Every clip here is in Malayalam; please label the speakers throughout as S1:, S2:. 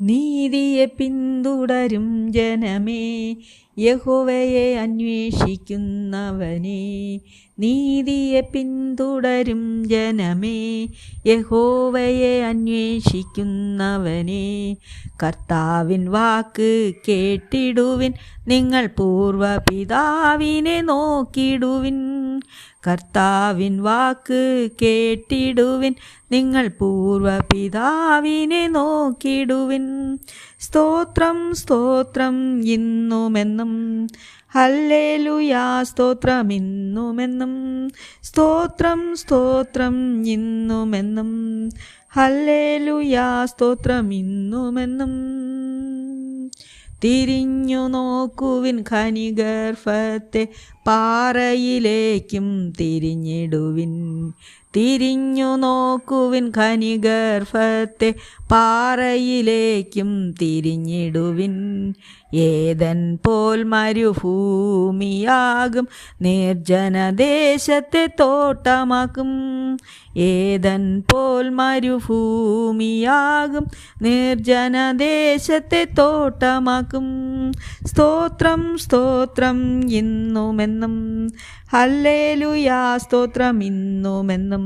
S1: നീതിയെ പിന്തുടരും ജനമേ യഹോവയെ അന്വേഷിക്കുന്നവനെ. നീതിയെ പിന്തുടരും ജനമേ യഹോവയെ അന്വേഷിക്കുന്നവനെ. കർത്താവിൻ വാക്ക് കേട്ടിടുവിൻ നിങ്ങൾ പൂർവപിതാവിനെ നോക്കിടുവിൻ. കർത്താവിൻ വാക്ക് കേട്ടിടുവിൻ. നിങ്ങൾ പൂർവപിതാവിനെ നോക്കിടുവിൻ. സ്തോത്രം സ്തോത്രം ഇന്നുമെന്നും. ഹല്ലേലുയാ സ്തോത്രം ഇന്നുമെന്നും. സ്തോത്രം സ്തോത്രം ഇന്നുമെന്നും. ഹല്ലേലുയാ സ്തോത്രം ഇന്നുമെന്നും. തിരിഞ്ഞു നോക്കുവിൻ ഖനിഗർഭത്തെ പാറയിലേക്കും തിരിഞ്ഞിടുവിൻ തിരിഞ്ഞു നോക്കുവിൻ ഖനിഗർഭത്തെ പാറയിലേക്കും തിരിഞ്ഞിടുവിൻ. ഏതൻ പോൽ മരുഭൂമിയാകും നിർജനദേശത്തെ തോട്ടമാക്കും. ഏതൻ പോൽ മരുഭൂമിയാകും നിർജനദേശത്തെ തോട്ടമാക്കും. സ്തോത്രം സ്തോത്രം ഇന്നുമെന്നും ഹല്ലേലുയാ സ്തോത്രം ഇന്നുമെന്നും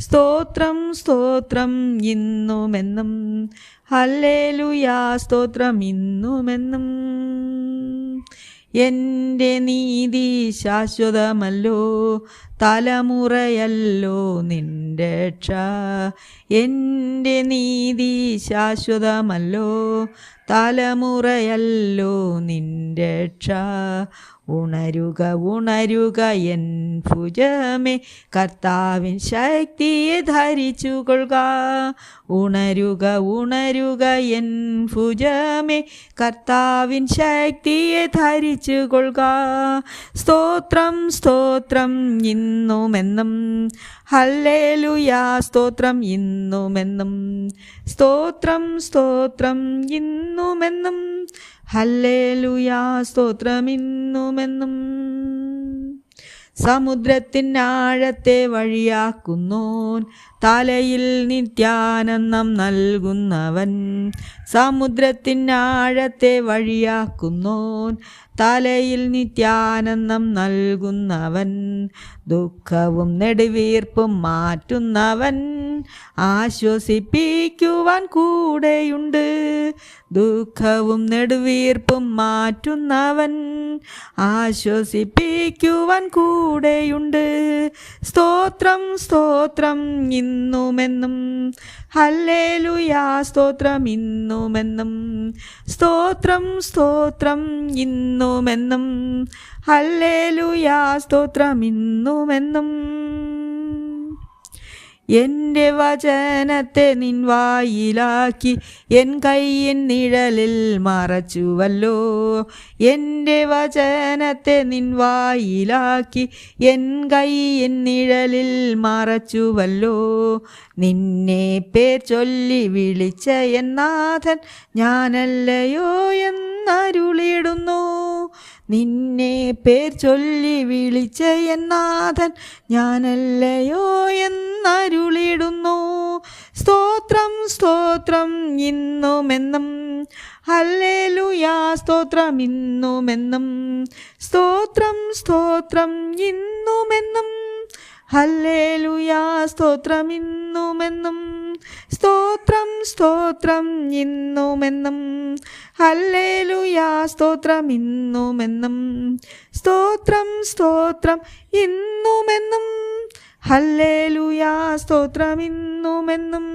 S1: സ്തോത്രം സ്തോത്രം ഇന്നുമെന്നും. ഹല്ലേലുയാ സ്തോത്രം ഇന്നുമെന്നും. എന്റെ നീതി ശാശ്വതമല്ലോ തലമുറയല്ലോ നിന്റെ രക്ഷ. എന്റെ നീതി ശാശ്വതമല്ലോ തലമുറയല്ലോ നിന്റെ രക്ഷ. ഉണരുക ഉണരുക എൻ ഭുജമേ. കർത്താവിൻ ശക്തിയെ ധരിച്ചു കൊള്ളുക ഉണരുക ഉണരുക എൻ ഭുജമേ. കർത്താവിൻ ശക്തിയെ ധരിച്ചു കൊള്ളുക സ്തോത്രം സ്തോത്രം ഇന്നുമെന്നും. ഹല്ലേലുയാ സ്തോത്രം ഇന്നുമെന്നും. സ്തോത്രം സ്തോത്രം ഇന്നുമെന്നും. ഹല്ലേലുയാ സ്തോത്രമിന്നുമെന്നും. സമുദ്രത്തിനാഴത്തെ വഴിയാക്കുന്നോൻ തലയിൽ നിത്യാനന്ദം നൽകുന്നവൻ സമുദ്രത്തിനാഴത്തെ വഴിയാക്കുന്നോൻ. തലയിൽ നിത്യാനന്ദം നൽകുന്നവൻ ദുഃഖവും നെടുവീർപ്പും മാറ്റുന്നവൻ ആശ്വസിപ്പിക്കുവാൻ കൂടെയുണ്ട്. ദുഃഖവും നെടുവീർപ്പും മാറ്റുന്നവൻ ആശ്വസിപ്പിക്കുവാൻ കൂടെയുണ്ട്. സ്തോത്രം സ്തോത്രം ഇന്നുമെന്നും ഹല്ലേലുയാ സ്തോത്രം ഇന്നുമെന്നും സ്തോത്രം സ്തോത്രം ഇന്നുമെന്നും ഹല്ലേലുയാ സ്തോത്രം ഇന്നുമെന്നും എന്റെ വചനത്തെ നിൻ വായിലാക്കി എൻ കൈയിൻ നിഴലിൽ മറച്ചുവല്ലോ. എന്റെ വചനത്തെ നിൻ വായിലാക്കി എൻ കൈയിൻ നിഴലിൽ മറച്ചുവല്ലോ. നിന്നെ പേർ ചൊല്ലി വിളിച്ച എന്നാഥൻ ഞാനല്ലയോ എന്നരുളിടുന്നു നിന്നെ പേർ ചൊല്ലി വിളിച്ച എന്നാഥൻ ഞാനല്ലയോ എന്നരുളിടുന്നു. സ്തോത്രം സ്തോത്രം ഇന്നുമെന്നും ഹല്ലേലുയാ സ്തോത്രം ഇന്നുമെന്നും സ്തോത്രം സ്തോത്രം ഇന്നുമെന്നും ഹല്ലേലുയാ സ്തോത്രം ഇന്നുമെന്നും സ്തോത്രം സ്തോത്രം ഇന്നുമെന്നും ഹല്ലേലുയാ സ്തോത്രം ഇന്നുമെന്നും സ്തോത്രം സ്തോത്രം ഇന്നുമെന്നും ഹല്ലേലുയാ സ്തോത്രം ഇന്നുമെന്നും